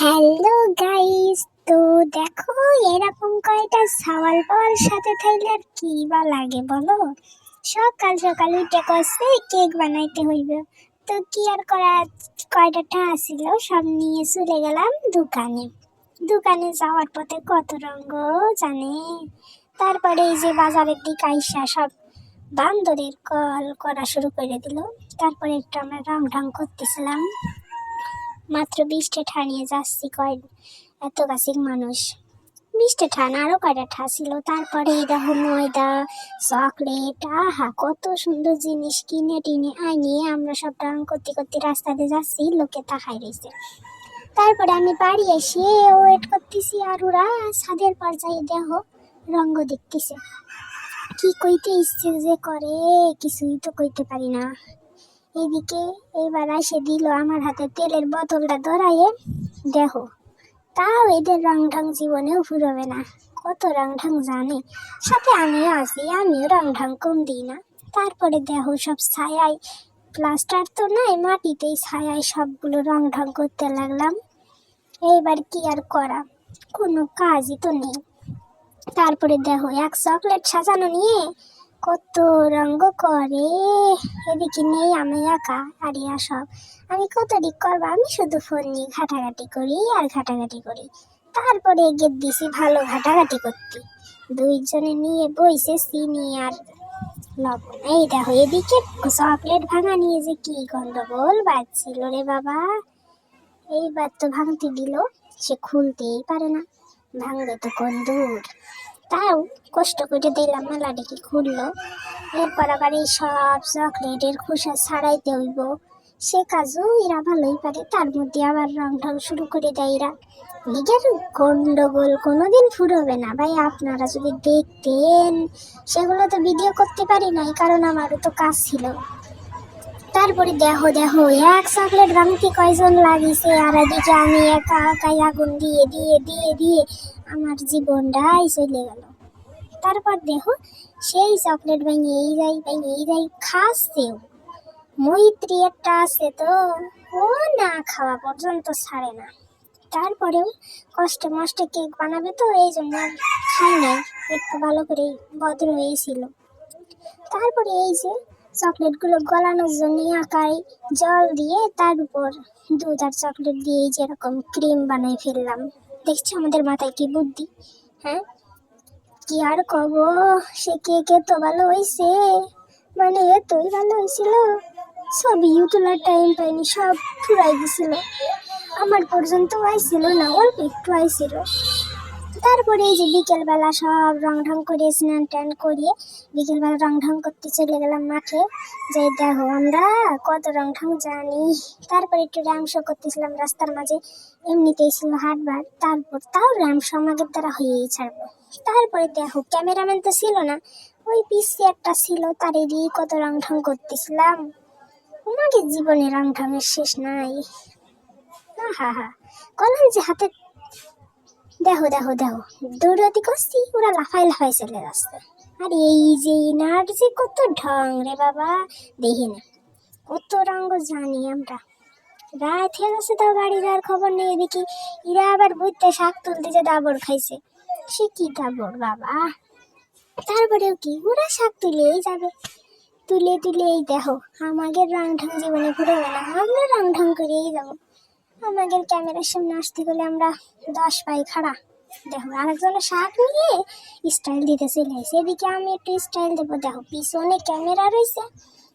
Hello guys, তো দেখো এরকম কয়টা সাওয়াল পাওয়াল সাথে থাইলে আর কি বা লাগে বলো? সকাল সকাল উঠে কষে কেক বানাইতে হইবে। তো কি আর করা কয়টা টা আসিল সব নিয়ে চলে গেলাম দোকানে। দোকানে যাওয়ার পথে কত রঙ্গ জানে? তারপরে এই যে বাজারের দিকে আইসা সব বান্দরের কল করা শুরু করে দিল। তারপরে একটু আমরা রং ঢং করতেছিলাম। মাত্র বিশটা ঠা নিয়ে যাচ্ছি কয় এত গাছের মানুষ। বিশটা ঠান আরও কয়টা ঠা ছিল? তারপরে দেখো ময়দা, চকলেট, আহা, কত সুন্দর জিনিস কিনে টিনে আইনে আমরা সব রং করতে করতে রাস্তাতে যাচ্ছি, লোকে তাকাই রয়েছে। তারপরে আমি বাড়ি এসে ওয়েট করতেছি আর ওরা ছাদের পর্যায়ে দেহ রঙ্গ দেখতেছে। কি কইতে ইচ্ছে যে করে, কিছুই তো কইতে পারি না। এদিকে এবার এসে দিল আমার হাতে তেলের বোতলটা ধরাইয়ে দেখো, তাও এদের রং ঢং জীবনেও ফুরবে না। কত রং ঢং জানে। সাথে আমিও আছি, আমিও রং ঢং কম দিই না। তারপরে দেখো সব ছায়ায়, প্লাস্টার তো নাই, মাটিতেই ছায়ায় সবগুলো রং ঢং করতে লাগলাম। এইবার কি আর করা? কোনো কাজই তো নেই। তারপরে দেখো এক চকলেট সাজানো নিয়ে কত রঙ্গ করে। এদিকে নেই আমি একা, আর সব। আমি কত দিক করব? আমি শুধু ফোন নিয়ে ঘাটাঘাটি করি আর ঘাটাঘাটি করি। তারপরে এগিয়ে দিছি ভালো ঘাটাঘাটি করতে। দুইজনে নিয়ে বইছে চিনি আর লবণ। এই দেখো, এদিকে চকলেট ভাঙা নিয়ে যে কি গন্ডগোল বাজছিল রে বাবা। এইবার তো ভাঙতে দিল, সে খুলতেই পারে না। ভাঙবে তো কোন দূর? তাও কষ্ট করে দিলাম মেলাটিকে খুললো? এরপর আবার এই সব চকলেটের খোসা ছাড়াইতে হইব। সে কাজও এরা ভালোই পারে, তার মধ্যে আবার রং ঢং শুরু করে দেয় এরা। নিজের গন্ডগোল কোনোদিন ফুরবে না ভাই, আপনারা যদি দেখতেন, সেগুলো তো ভিডিও করতে পারি নাই, কারণ আমারও তো কাজ ছিল। তারপরে দেখো দেখো, এক চকলেট ভাঙতে কয়জন লাগিছে, আর এদিকে আমি একা একাই আগুন দিয়ে দিয়ে দিয়ে দিয়ে, আমার জীবনটাই চলে গেল। তারপর দেখো, সেই চকলেট ভেঙে এই যাই, ভেঙে এই যাই খাসছেও মৈত্রী একটা আছে তো, ও না খাওয়া পর্যন্ত ছাড়ে না। তারপরেও কষ্টে মষ্টে কেক বানাবে তো, এই জন্য খাই নাই। একটু ভালো করে ভদ্র হয়েছিল তারপরে এই যে চকলেটগুলো গলানোর জন্য আকারে জল দিয়ে তার উপর দুধ আর চকলেট দিয়ে যেরকম ক্রিম বানাই ফেললাম। দেখছি আমাদের মাথায় কি বুদ্ধি হ্যাঁ? কি আর কব? সে কে কে তো ভালো হয়েছে মানে এতই ভালো হয়েছিল ছবিও তোলার টাইম পাইনি, সব ফুরাই দিছিল। আমার পর্যন্ত আইছিল না, অল্প একটু আইছিল। তারপরে এই যে বিকেলবেলা সব রং ঢং করে স্নান টান করিয়ে বিকেলবেলা রং ঢং করতে চলে গেলাম মাঠে। যে দেখো আমরা কত রং ঢং জানি। তারপরে একটু র্যাম শো করতেছিলাম রাস্তার মাঝে। এমনিতেই ছিল হাটবার। তারপর তাও র্যাম শো আমাদের দ্বারা হয়েই ছাড়বো। তারপরে দেখো ক্যামেরাম্যান তো ছিল না। ওই পিসি একটা ছিল, তার দিয়ে কত রং ঢং করতেছিলাম। আমাদের জীবনে রং ঢঙের শেষ নাই। হা হা কলম যে হাতে দেখো দেখো দেখো। দৌড়াতি করছি, ওরা লাফাই লাফাই চলে যাচ্ছে আর এই যে ইনার যে কত ঢং রে বাবা, দেখি না। কত রঙ জানি আমরা। রাত হয়ে গেছে তাও বাড়ি যাওয়ার খবর নেই দেখি এরা আবার বুঝতে শাক তুলতে যে দাবর খাইছে। সে কি দাবর বাবা? তারপরেও কি? ওরা শাক তুলেই যাবে। তুলে তুলে এই দেখো, আমাদের রং ঢং জীবনে ফুরবে না আমরা রং ঢং করেই যাব। আমাদের ক্যামেরার সামনে আসতে গেলে আমরা দশ পাই খাড়া। দেখো, আরেকজনের শাক নিয়ে স্টাইল দিতে চলে আসে। এদিকে আমি একটু স্টাইল দেবো। দেখো, পিছনে ক্যামেরা রয়েছে।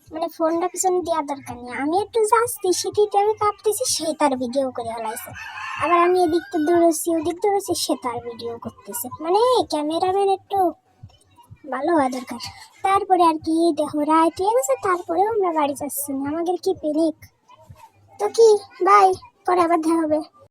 মানে ফোনটা পিছনে দেওয়ার দরকার নেই। আমি একটু যাচ্ছি সিটিতে আমি কাঁপতেছি সে তার ভিডিও করে হলাইছে। আবার আমি এদিক তো দৌড়েছি ওদিক দৌড়েছি সে তার ভিডিও করতেছে। মানে ক্যামেরাম্যান একটু ভালো হওয়া দরকার। তারপরে আর কি, দেখো রায় ঠিক আছে তারপরেও আমরা বাড়ি যাচ্ছি না। আমাদের কি পেনিক তো কি বাই পরে আবার দেখা হবে।